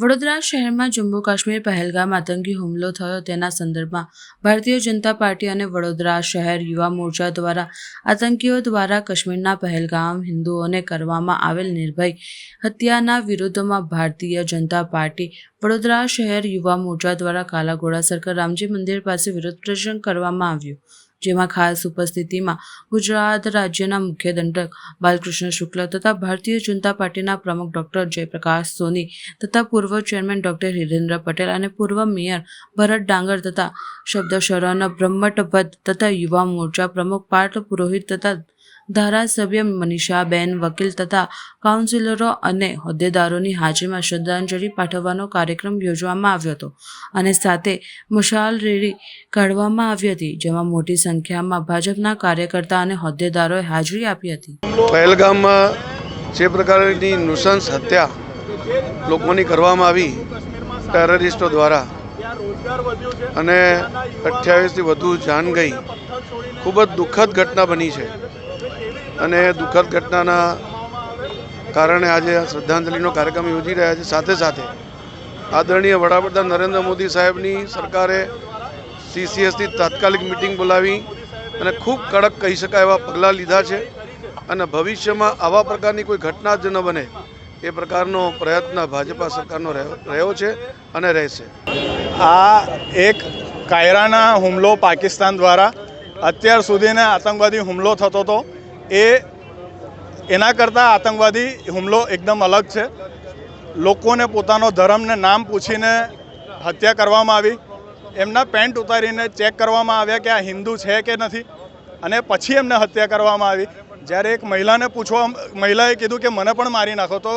વડોદરા શહેરમાં જમ્મુ કાશ્મીર પહેલગામ આતંકી હુમલો થયો. તેના સંદર્ભમાં ભારતીય જનતા પાર્ટી અને વડોદરા શહેર યુવા મોરચા દ્વારા આતંકીઓ દ્વારા કાશ્મીરના પહેલગામ હિન્દુઓને કરવામાં આવેલ નિર્ભય હત્યાના વિરોધમાં ભારતીય જનતા પાર્ટી, વડોદરા શહેર યુવા મોરચા દ્વારા કાલાઘોડા સર્કલ રામજી મંદિર પાસે વિરોધ પ્રદર્શન કરવામાં આવ્યું. જેમાં ખાસ ઉપસ્થિતિમાં ગુજરાત રાજ્યના મુખ્ય દંડક બાલકૃષ્ણ શુક્લ તથા ભારતીય જનતા પાર્ટીના પ્રમુખ ડોક્ટર જયપ્રકાશ સોની તથા પૂર્વ ચેરમેન ડોક્ટર હિરેન્દ્ર પટેલ અને પૂર્વ મેયર ભરત ડાંગર તથા શબ્દ શરણ બ્રહ્મટભદ્દ તથા યુવા મોરચા પ્રમુખ પાર્થ પુરોહિત તથા ધારાસભ્ય મનીષાબેન, વકીલ તથા કાઉન્સિલરો અને હોદ્દેદારોની હાજરીમાં શ્રદ્ધાંજલિ પાઠવવાનો કાર્યક્રમ યોજવામાં આવ્યો હતો અને સાથે મશાલ રેલી કાઢવામાં આવી હતી, જેમાં મોટી સંખ્યામાં ભાજપના કાર્યકર્તા અને હોદ્દેદારોએ હાજરી આપી હતી. પહેલગામમાં જે પ્રકારની નુસંસ હત્યા લોકોની કરવામાં આવી ટેરરિસ્ટો દ્વારા અને અઠ્યાવીસથી વધુ જાન ગઈ, ખૂબ જ દુઃખદ ઘટના બની છે. અને દુઃખદ ઘટનાના કારણે આજે શ્રદ્ધાંજલિનો કાર્યક્રમ યોજી રહ્યા છે. સાથે સાથે આદરણીય વડાપ્રધાન નરેન્દ્ર મોદી સાહેબની સરકારે સીસીએસની તાત્કાલિક મિટિંગ બોલાવી અને ખૂબ કડક કહી શકાય એવા પગલાં લીધા છે અને ભવિષ્યમાં આવા પ્રકારની કોઈ ઘટના જ ન બને એ પ્રકારનો પ્રયત્ન ભાજપા સરકારનો રહ્યો રહ્યો છે અને રહેશે. આ એક કાયરાના હુમલો પાકિસ્તાન દ્વારા અત્યાર સુધીને આતંકવાદી હુમલો થતો હતો. એ એના કરતાં આતંકવાદી હુમલો એકદમ અલગ છે. લોકોને પોતાનો ધર્મને નામ પૂછીને હત્યા કરવામાં આવી. એમના પેન્ટ ઉતારીને ચેક કરવામાં આવ્યા કે આ હિન્દુ છે કે નથી અને પછી એમને હત્યા કરવામાં આવી. જ્યારે એક મહિલાને પૂછવા મહિલાએ કીધું કે મને પણ મારી નાખો. તો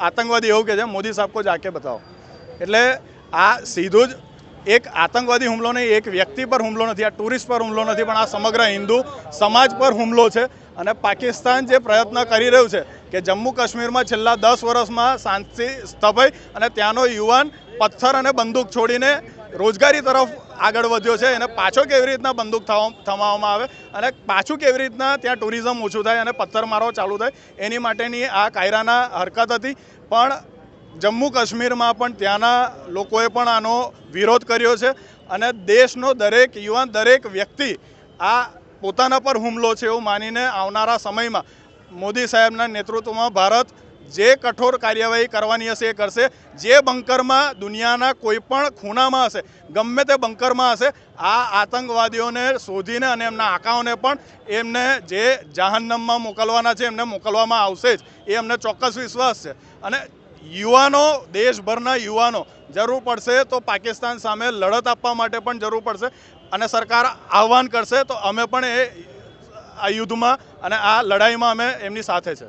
આતંકવાદી એવું કહે છે, મોદી સાહેબ કો જાકે બતાવો. એટલે આ સીધું જ એક આતંકવાદી હુમલો નહીં, એક વ્યક્તિ પર હુમલો નથી, આ ટુરિસ્ટ પર હુમલો નથી, પણ આ સમગ્ર હિન્દુ સમાજ પર હુમલો છે. અને પાકિસ્તાન જે પ્રયત્ન કરી રહ્યું છે કે જમ્મુ કાશ્મીરમાં છેલ્લા દસ વર્ષમાં શાંતિ સ્થપાઈ અને ત્યાંનો યુવાન પથ્થર અને બંદૂક છોડીને રોજગારી તરફ આગળ વધ્યો છે. એને પાછો કેવી રીતના બંદૂક થવા- થમાવવામાં આવે અને પાછું કેવી રીતના ત્યાં ટુરિઝમ ઓછું થાય અને પથ્થરમારો ચાલુ થાય એની માટેની આ કાયરાના હરકત હતી. પણ જમ્મુ કાશ્મીરમાં પણ ત્યાંના લોકોએ પણ આનો વિરોધ કર્યો છે અને દેશનો દરેક યુવાન, દરેક વ્યક્તિ આ પોતાના પર હુમલો છે એવું માનીને આવનારા સમયમાં મોદી સાહેબના નેતૃત્વમાં ભારત જે કઠોર કાર્યવાહી કરવાની હશે એ કરશે. જે બંકરમાં દુનિયાના કોઈ પણ ખૂણામાં હશે, ગમે તે બંકરમાં હશે, આ આતંકવાદીઓને શોધીને અને એમના આકાઓને પણ એમને જે જહાન્નમમાં મોકલવાના છે, એમને મોકલવામાં આવશે જ. એ અમને ચોક્કસ વિશ્વાસ છે. અને યુવાનો, દેશભરના યુવાનો, જરૂર પડશે તો પાકિસ્તાન સામે લડત આપવા માટે પણ જરૂર પડશે અને સરકાર આહવાન કરશે તો અમે પણ એ આ યુદ્ધમાં અને આ લડાઈમાં અમે એમની સાથે છે.